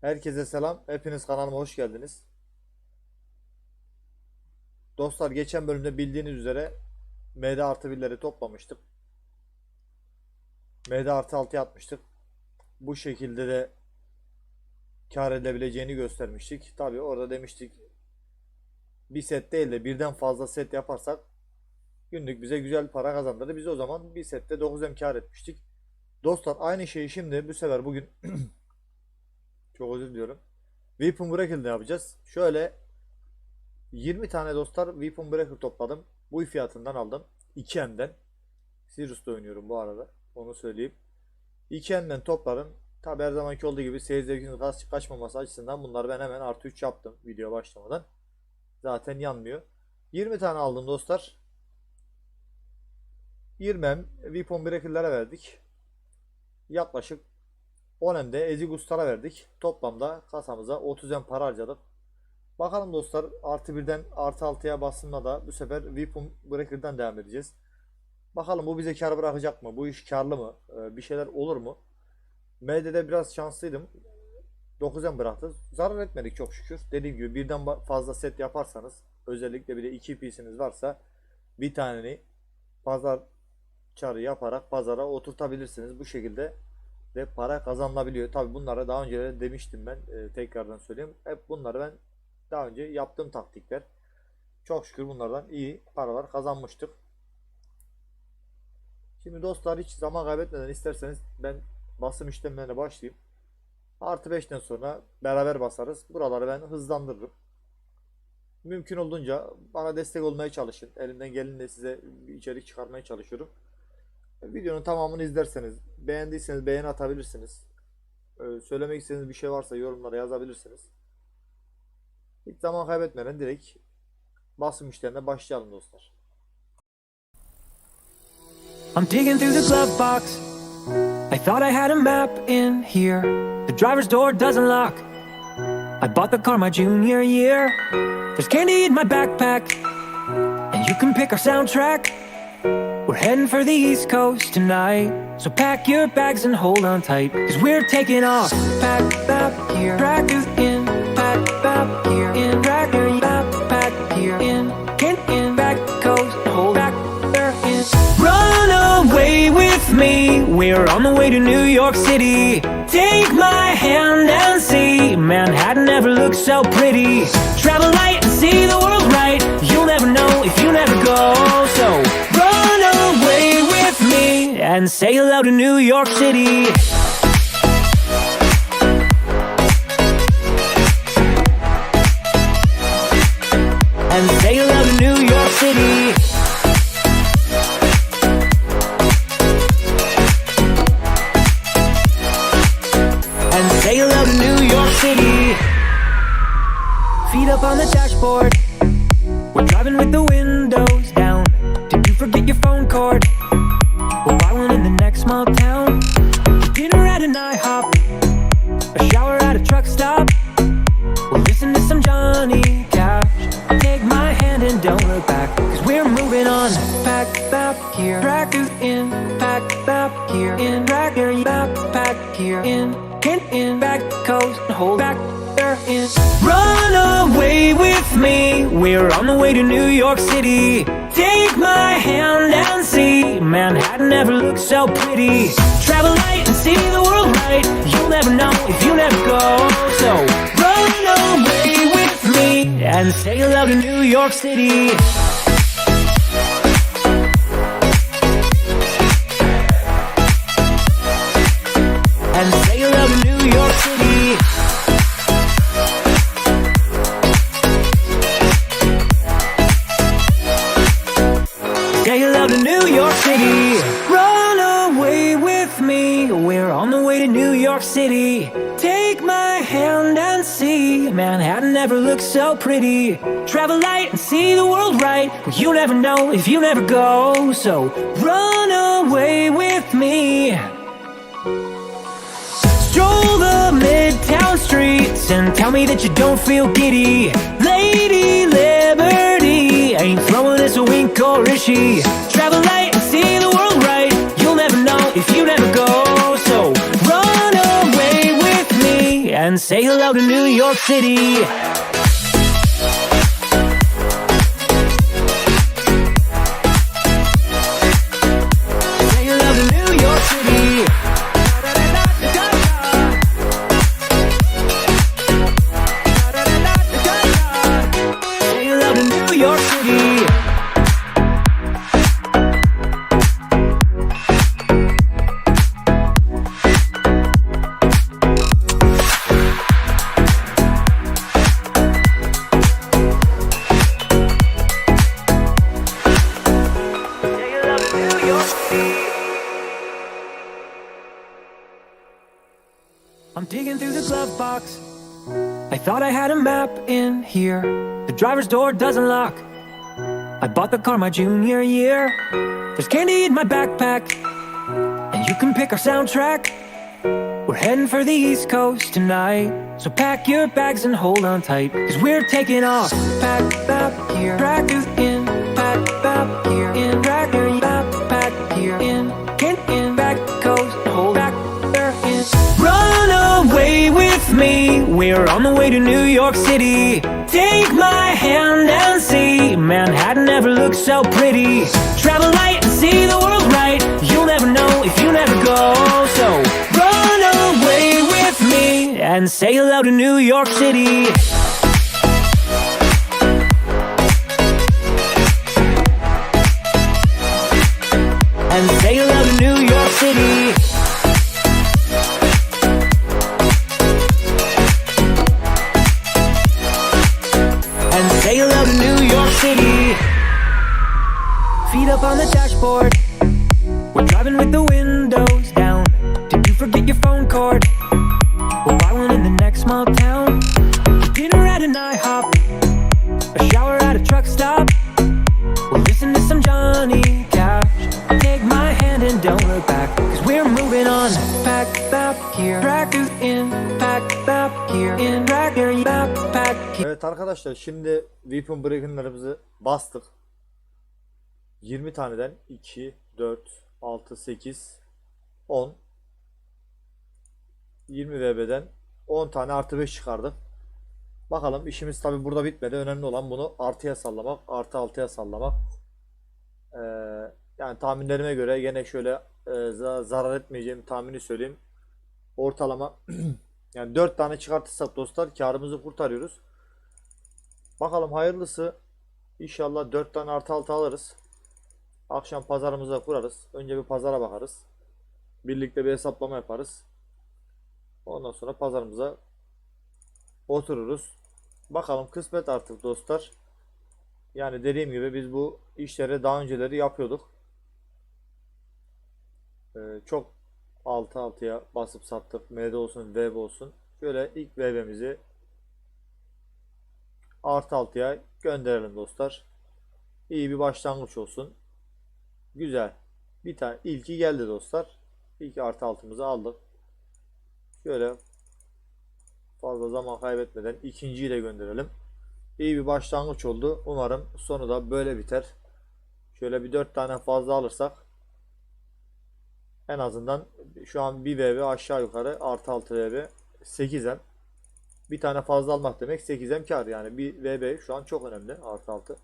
Herkese selam. Hepiniz kanalıma hoş geldiniz. Dostlar geçen bölümde bildiğiniz üzere MD artı 1'leri toplamıştık. MD artı 6'ya atmıştık. Bu şekilde de kar edebileceğini göstermiştik. Tabi orada demiştik bir set değil de birden fazla set yaparsak günlük bize güzel para kazandırır. Biz o zaman bir sette 9M kar etmiştik. Dostlar aynı şeyi şimdi bu sefer bugün çok özür diliyorum. Weapon Breaker'da yapacağız. Şöyle 20 tane dostlar Weapon Breaker topladım. Bu fiyatından aldım. 2M'den. Sirius'ta oynuyorum bu arada. Onu söyleyeyim. 2M'den topladım. Tabi her zamanki olduğu gibi seyir zevkinin kaç, kaçmaması açısından bunları ben hemen artı 3 yaptım video başlamadan. Zaten yanmıyor. 20 tane aldım dostlar. 20M Weapon Breaker'lara verdik. Yaklaşık 10 de Ezigus'lara verdik. Toplamda kasamıza 30 para harcadık. Bakalım dostlar artı birden artı 6'ya bastığında da bu sefer Weapon Breaker'dan devam edeceğiz. Bakalım bu bize kar bırakacak mı? Bu iş karlı mı? Ee, bir şeyler olur mu? MD'de biraz şanslıydım. 9'dan bıraktı. Zarar etmedik çok şükür. Dediğim gibi birden fazla set yaparsanız özellikle bir de 2 PC'niz varsa bir taneni pazar çarı yaparak pazara oturtabilirsiniz. Bu şekilde de para kazanılabiliyor. Tabi bunlara daha önce de demiştim ben. Ee, tekrardan söyleyeyim. Hep bunları ben daha önce yaptığım taktikler. Çok şükür bunlardan iyi paralar kazanmıştık. Şimdi dostlar hiç zaman kaybetmeden isterseniz ben basım işlemlerine başlayayım. Artı 5'ten sonra beraber basarız. Buraları ben hızlandırırım. Mümkün olduğunca bana destek olmaya çalışın. Elimden gelince size bir içerik çıkarmaya çalışıyorum. Videonun tamamını izlerseniz, beğendiyseniz beğeni atabilirsiniz. Ee, söylemek istediğiniz bir şey varsa yorumlara yazabilirsiniz. Hiç zaman kaybetmeden direkt basım işlerine başlayalım dostlar. I'm digging through the glove box. I thought I had a map in here. The driver's door doesn't lock. I bought the car my junior year. There's candy in my backpack. And you can pick our soundtrack. We're heading for the East Coast tonight. So pack your bags and hold on tight. Cause we're taking off. Pack back here. You in. Pack back here. In. Drag your backpack here. In. In. In. Back coast. Hold back there. In. Run away with me. We're on the way to New York City. Take my hand and see. Manhattan never looks so pretty. Travel light and see the world right. You'll never know if you never go. So and say hello to New York City. And say hello to New York City. and say hello to New York City. Feet up on the dashboard. We're driving with the windows down. Did you forget your phone cord? Here. In. Pack back here. In. Drag your backpack here. In. In. In. Back coast. Hold back there. In. Run away with me. We're on the way to New York City. Take my hand and see. Manhattan never looks so pretty. Travel light and see the world right. You'll never know if you never go. So run away with me and say hello to New York City. Manhattan never looks so pretty. Travel light and see the world right. Well, you never know if you never go. So run away with me. Stroll the midtown streets and tell me that you don't feel giddy. Lady Liberty ain't throwing us a wink or is she? Travel light and see the world right. You'll never know if you never go. Say hello to New York City. Door doesn't lock. I bought the car my junior year. There's candy in my backpack. And you can pick our soundtrack. We're heading for the East Coast tonight. So pack your bags and hold on tight. Cause we're taking off. Pack up here. Drag you in. Pack up here. In. Drag your backpack here. In. In. In. Back coast. Hold back there. In. Run away with me. We're on the way to New York City. Take my hand and see. Manhattan never looked so pretty. Travel light and see the world right. You'll never know if you never go. So run away with me and say hello to New York City. And say hello to New York City. Johnny Cash. Take my hand and don't look back. Cause we're moving on. Pack back here. You in. Pack back here. In. Backpack here. Evet arkadaşlar şimdi Weapon Breaker'larımızı bastık. 20 taneden 2, 4, 6, 8, 10 20 VB'den 10 tane artı 5 çıkardık. Bakalım işimiz tabi burada bitmedi. Önemli olan bunu artıya sallamak, artı 6'ya sallamak. Ee, yani tahminlerime göre gene şöyle e, za- zarar etmeyeceğim tahmini söyleyeyim. Ortalama yani 4 tane çıkartırsak dostlar karımızı kurtarıyoruz. Bakalım hayırlısı. İnşallah 4 tane artı 6 alırız. Akşam pazarımıza kurarız. Önce bir pazara bakarız. Birlikte bir hesaplama yaparız. Ondan sonra pazarımıza otururuz. Bakalım kısmet artık dostlar. Yani dediğim gibi biz bu işleri daha önceleri yapıyorduk. Ee, çok 6-6'ya basıp sattık. MD olsun, VB olsun. Şöyle ilk VB'mizi artı 6'ya gönderelim dostlar. İyi bir başlangıç olsun. Güzel. Bir tane ilki geldi dostlar. İlk artı altımızı aldık. Şöyle fazla zaman kaybetmeden ikinciyi de gönderelim. İyi bir başlangıç oldu. Umarım sonu da böyle biter. Şöyle bir 4 tane fazla alırsak en azından şu an 1 VB aşağı yukarı artı 6 VB 8M. Bir tane fazla almak demek 8M kar yani. Bir VB şu an çok önemli artı 6.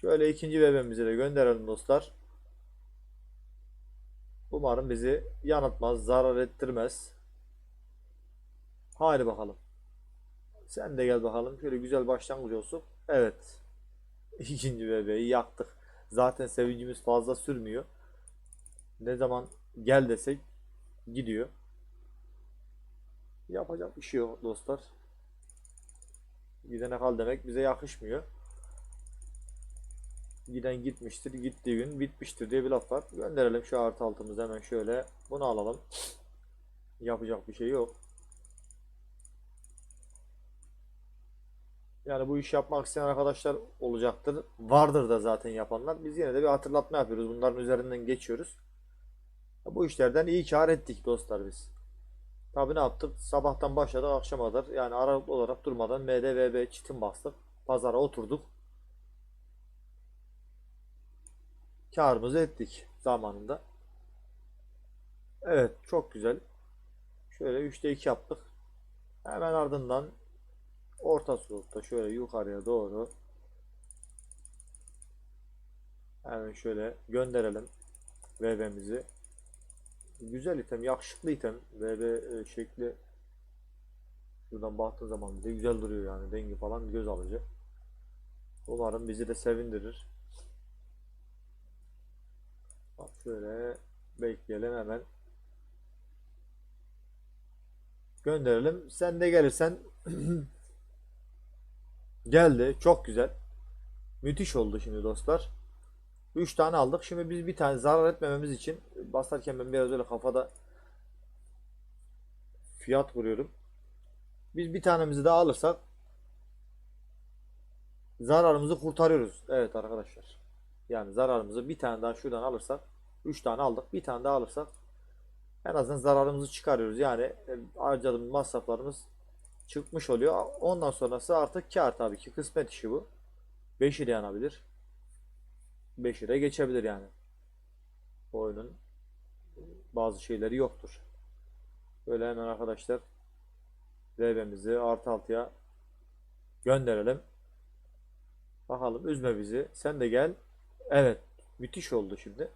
Şöyle ikinci VB'mizi de gönderelim dostlar. Umarım bizi yanıltmaz, zarar ettirmez. Haydi bakalım. Sen de gel bakalım. Şöyle güzel başlangıç olsun. Evet. İkinci bebeği yaktık. Zaten sevincimiz fazla sürmüyor. Ne zaman gel desek gidiyor. Yapacak bir şey yok dostlar. Gidene kal demek bize yakışmıyor. Giden gitmiştir, gittiği gün bitmiştir diye bir laf var. Gönderelim şu artı altımızı hemen şöyle. Bunu alalım. Yapacak bir şey yok. Yani bu iş yapmak isteyen arkadaşlar olacaktır. Vardır da zaten yapanlar. Biz yine de bir hatırlatma yapıyoruz. Bunların üzerinden geçiyoruz. Bu işlerden iyi kar ettik dostlar biz. Tabi ne yaptık? Sabahtan başladık akşama kadar. Yani aralıklı olarak durmadan MDVB çitin bastık. Pazara oturduk. Karımızı ettik zamanında. Evet çok güzel. Şöyle 3'te 2 yaptık. Hemen ardından orta solukta şöyle yukarıya doğru hemen şöyle gönderelim VB'mizi. Güzel item, yakışıklı item. VB e, şekli şuradan baktığın zaman da güzel duruyor yani. Dengi falan göz alıcı. Umarım bizi de sevindirir. Bak şöyle bekleyelim hemen. Gönderelim. Sen de gelirsen geldi. Çok güzel. Müthiş oldu şimdi dostlar. 3 tane aldık. Şimdi biz bir tane zarar etmememiz için basarken ben biraz öyle kafada fiyat vuruyorum. Biz bir tanemizi daha alırsak zararımızı kurtarıyoruz. Evet arkadaşlar. Yani zararımızı bir tane daha şuradan alırsak 3 tane aldık. Bir tane daha alırsak en azından zararımızı çıkarıyoruz. Yani e, harcadığımız masraflarımız çıkmış oluyor. Ondan sonrası artık kar tabii ki. Kısmet işi bu. 5 ile yanabilir. 5 lira geçebilir yani. Bu oyunun bazı şeyleri yoktur. Böyle hemen arkadaşlar VB'mizi artı altıya gönderelim. Bakalım üzme bizi. Sen de gel. Evet. Müthiş oldu şimdi.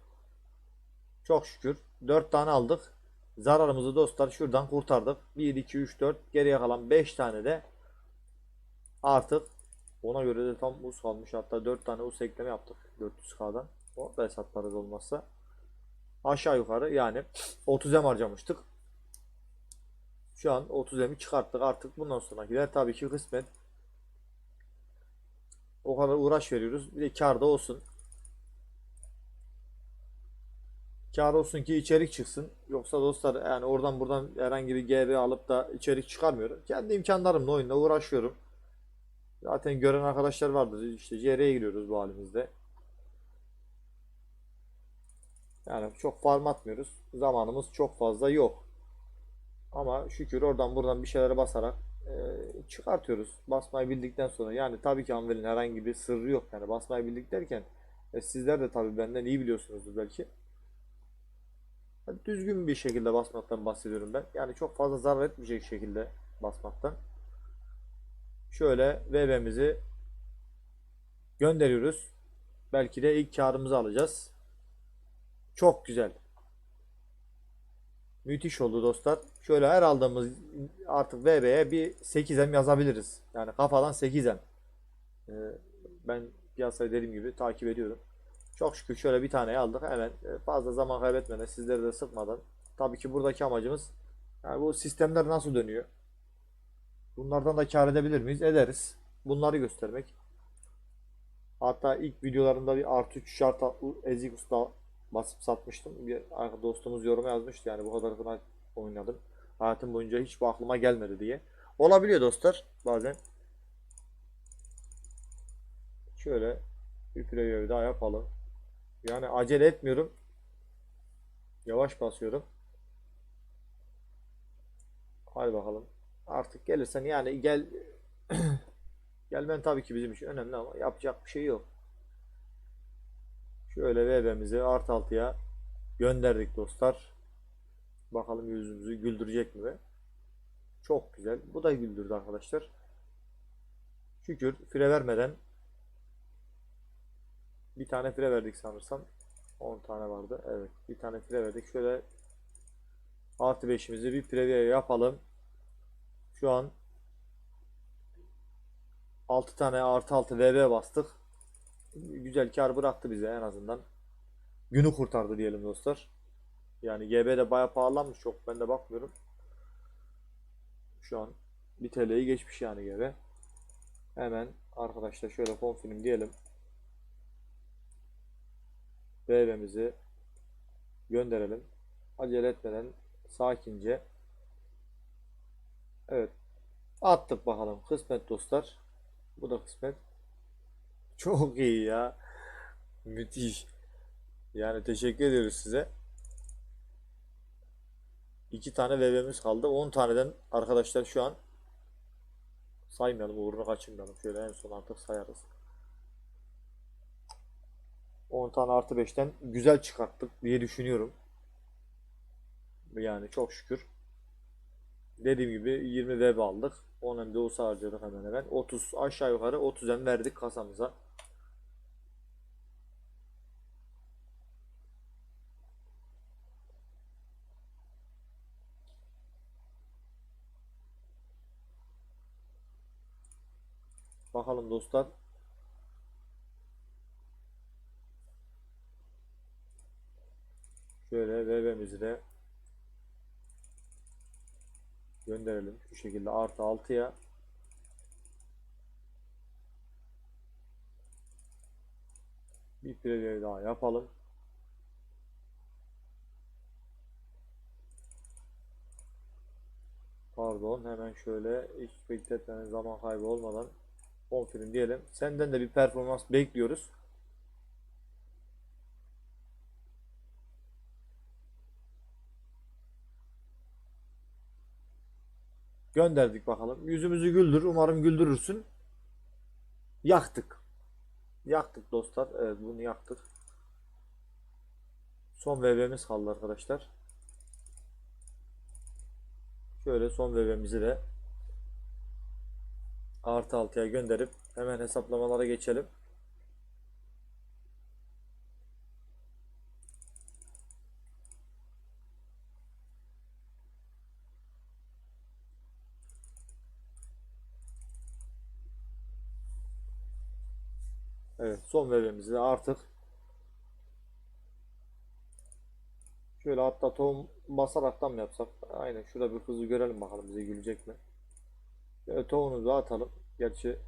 Çok şükür. 4 tane aldık. Zararımızı dostlar şuradan kurtardık. 1, 2, 3, 4. Geriye kalan 5 tane de artık ona göre de tam us kalmış. Hatta 4 tane us ekleme yaptık 400k'dan. O da hesaplarız olmazsa. Aşağı yukarı yani 30 em harcamıştık. Şu an 30 emi çıkarttık. Artık bundan sonrakiler tabii ki kısmet. O kadar uğraş veriyoruz. Bir de kar da olsun. Kar olsun ki içerik çıksın. Yoksa dostlar yani oradan buradan herhangi bir GB alıp da içerik çıkarmıyorum. Kendi imkanlarımla oyunla uğraşıyorum. Zaten gören arkadaşlar vardır. İşte CR'ye giriyoruz bu halimizde. Yani çok farm atmıyoruz. Zamanımız çok fazla yok. Ama şükür oradan buradan bir şeylere basarak e, çıkartıyoruz. Basmayı bildikten sonra. Yani tabii ki Anvel'in herhangi bir sırrı yok. Yani basmayı bildik derken e, sizler de tabii benden iyi biliyorsunuzdur belki. Düzgün bir şekilde basmaktan bahsediyorum ben. Yani çok fazla zarar etmeyecek şekilde basmaktan. Şöyle VB'mizi gönderiyoruz. Belki de ilk karımızı alacağız. Çok güzel. Müthiş oldu dostlar. Şöyle her aldığımız artık VB'ye bir 8M yazabiliriz. Yani kafadan 8M. Ee, ben piyasayı dediğim gibi takip ediyorum. Çok şükür şöyle bir tane aldık. Hemen e, fazla zaman kaybetmeden, sizleri de sıkmadan. Tabii ki buradaki amacımız yani bu sistemler nasıl dönüyor? Bunlardan da kar edebilir miyiz? Ederiz. Bunları göstermek. Hatta ilk videolarımda bir artı 3 şart Ezik Usta basıp satmıştım. Bir dostumuz yoruma yazmıştı yani bu kadarını oynadım. Hayatım boyunca hiç bu aklıma gelmedi diye. Olabiliyor dostlar bazen. Şöyle bir preview daha yapalım. Yani acele etmiyorum. Yavaş basıyorum. Hadi bakalım. Artık gelirsen yani gel gelmen tabii ki bizim için önemli ama yapacak bir şey yok. Şöyle VB'mizi art altıya gönderdik dostlar. Bakalım yüzümüzü güldürecek mi? Çok güzel. Bu da güldürdü arkadaşlar. Şükür fire vermeden bir tane fire verdik sanırsam. 10 tane vardı. Evet. Bir tane fire verdik. Şöyle artı 5'imizi bir preview yapalım. Şu an 6 tane artı 6 VB bastık. Güzel kar bıraktı bize en azından. Günü kurtardı diyelim dostlar. Yani GB de bayağı pahalanmış çok. Ben de bakmıyorum. Şu an 1 TL'yi geçmiş yani GB. Hemen arkadaşlar şöyle konfirm diyelim. BB'mizi gönderelim. Acele etmeden sakince Evet. Attık bakalım. Kısmet dostlar. Bu da kısmet. Çok iyi ya. Müthiş. Yani teşekkür ediyoruz size. İki tane VB'miz kaldı. 10 taneden arkadaşlar şu an saymayalım. Uğrunu kaçırmayalım. Şöyle en son artık sayarız. 10 tane artı 5'ten güzel çıkarttık diye düşünüyorum. Yani çok şükür. Dediğim gibi 20 web aldık. 10 hem de USA harcadık hemen hemen. 30 aşağı yukarı 30 hem verdik kasamıza. Bakalım dostlar. De gönderelim. Şu şekilde artı 6'ya bir preview daha yapalım. Pardon hemen şöyle hiç bekletmenin zaman kaybı olmadan confirm diyelim. Senden de bir performans bekliyoruz. Gönderdik bakalım. Yüzümüzü güldür. Umarım güldürürsün. Yaktık. Yaktık dostlar. Evet bunu yaktık. Son VB'miz kaldı arkadaşlar. Şöyle son VB'mizi de artı 6'ya gönderip hemen hesaplamalara geçelim. Son VB'mizi de artık şöyle hatta tohum basaraktan mı yapsak? Aynen şurada bir hızlı görelim bakalım bize gülecek mi? Şöyle tohumumuzu atalım. Gerçi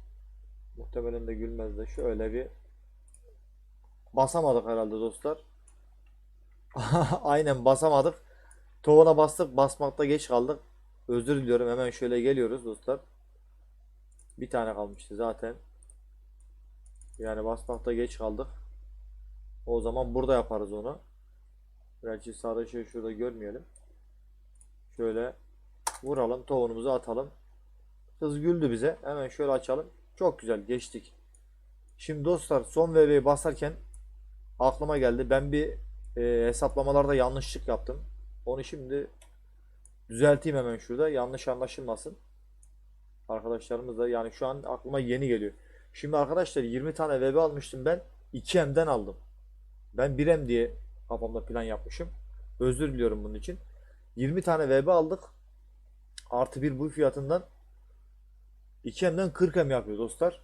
muhtemelen de gülmez de şöyle bir basamadık herhalde dostlar. Aynen basamadık. Tohumuna bastık. Basmakta geç kaldık. Özür diliyorum. Hemen şöyle geliyoruz dostlar. Bir tane kalmıştı zaten. Yani basmakta geç kaldık. O zaman burada yaparız onu. Gerçi sarı şey şurada görmeyelim. Şöyle vuralım. Tohumumuzu atalım. Hız güldü bize. Hemen şöyle açalım. Çok güzel geçtik. Şimdi dostlar son VB'yi basarken aklıma geldi. Ben bir e, hesaplamalarda yanlışlık yaptım. Onu şimdi düzelteyim hemen şurada. Yanlış anlaşılmasın. Arkadaşlarımız da yani şu an aklıma yeni geliyor. Şimdi arkadaşlar 20 tane VB almıştım ben. 2M'den aldım. Ben 1M diye kafamda plan yapmışım. Özür diliyorum bunun için. 20 tane VB aldık. Artı bir bu fiyatından 2M'den 40M yapıyor dostlar.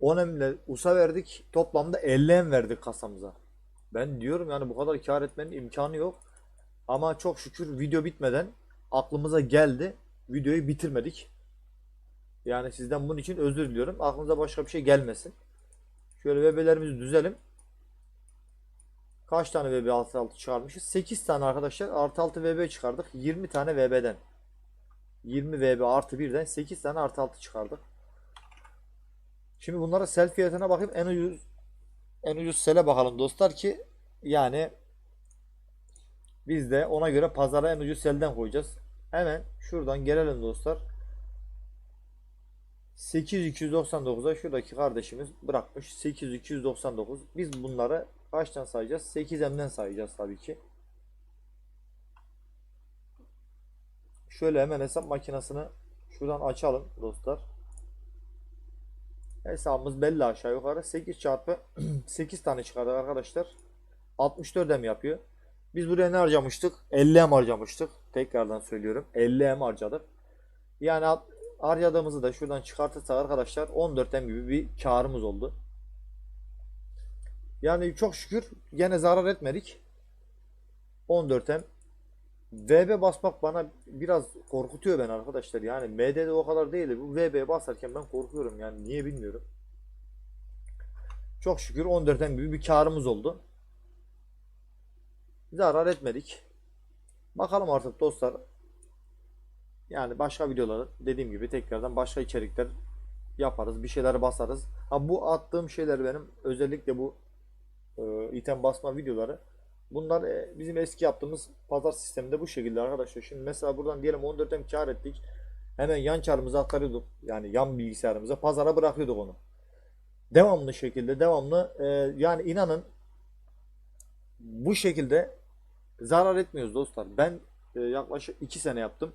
10M ile USA verdik. Toplamda 50M verdik kasamıza. Ben diyorum yani bu kadar kar etmenin imkanı yok. Ama çok şükür video bitmeden aklımıza geldi. Videoyu bitirmedik. Yani sizden bunun için özür diliyorum. Aklınıza başka bir şey gelmesin. Şöyle VB'lerimizi düzelim. Kaç tane VB artı 6 çıkarmışız? 8 tane arkadaşlar artı 6 VB çıkardık. 20 tane VB'den. 20 VB artı 1'den 8 tane artı 6 çıkardık. Şimdi bunlara sel fiyatına bakayım. En ucuz en ucuz sele bakalım dostlar ki yani biz de ona göre pazara en ucuz selden koyacağız. Hemen şuradan gelelim dostlar. 8299'a şuradaki kardeşimiz bırakmış. 8299. Biz bunları kaçtan sayacağız? 8M'den sayacağız tabii ki. Şöyle hemen hesap makinesini şuradan açalım dostlar. Hesabımız belli aşağı yukarı. 8 çarpı 8 tane çıkardık arkadaşlar. 64 M yapıyor. Biz buraya ne harcamıştık? 50 M harcamıştık. Tekrardan söylüyorum. 50 M harcadık. Yani harcadığımızı da şuradan çıkartırsak arkadaşlar 14 M gibi bir karımız oldu. Yani çok şükür gene zarar etmedik. 14 M. VB basmak bana biraz korkutuyor ben arkadaşlar. Yani MD'de o kadar değil. Bu VB basarken ben korkuyorum yani niye bilmiyorum. Çok şükür 14'ten büyük bir karımız oldu. Zarar etmedik. Bakalım artık dostlar. Yani başka videoları dediğim gibi tekrardan başka içerikler yaparız. Bir şeyler basarız. Ha bu attığım şeyler benim özellikle bu e, item basma videoları Bunlar e, bizim eski yaptığımız pazar sisteminde bu şekilde arkadaşlar. Şimdi mesela buradan diyelim 14'ten kar ettik. Hemen yan çarımıza aktarıyorduk. Yani yan bilgisayarımıza pazara bırakıyorduk onu. Devamlı şekilde devamlı e, yani inanın bu şekilde zarar etmiyoruz dostlar. Ben e, yaklaşık 2 sene yaptım.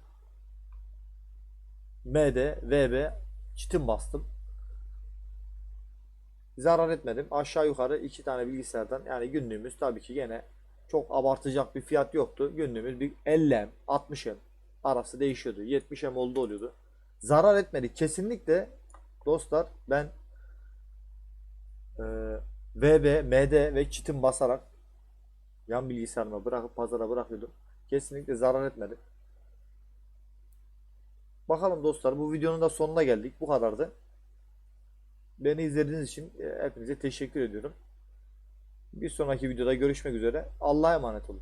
MD, VB çitim bastım. Zarar etmedim. Aşağı yukarı iki tane bilgisayardan yani günlüğümüz tabii ki gene çok abartacak bir fiyat yoktu. Günlüğümüz bir 50M, 60M arası değişiyordu. 70M oldu oluyordu. Zarar etmedik. Kesinlikle dostlar ben e, VB, MD ve çitim basarak yan bilgisayarıma bırakıp pazara bırakıyordum. Kesinlikle zarar etmedi. Bakalım dostlar bu videonun da sonuna geldik. Bu kadardı. Beni izlediğiniz için e, hepinize teşekkür ediyorum. Bir sonraki videoda görüşmek üzere. Allah'a emanet olun.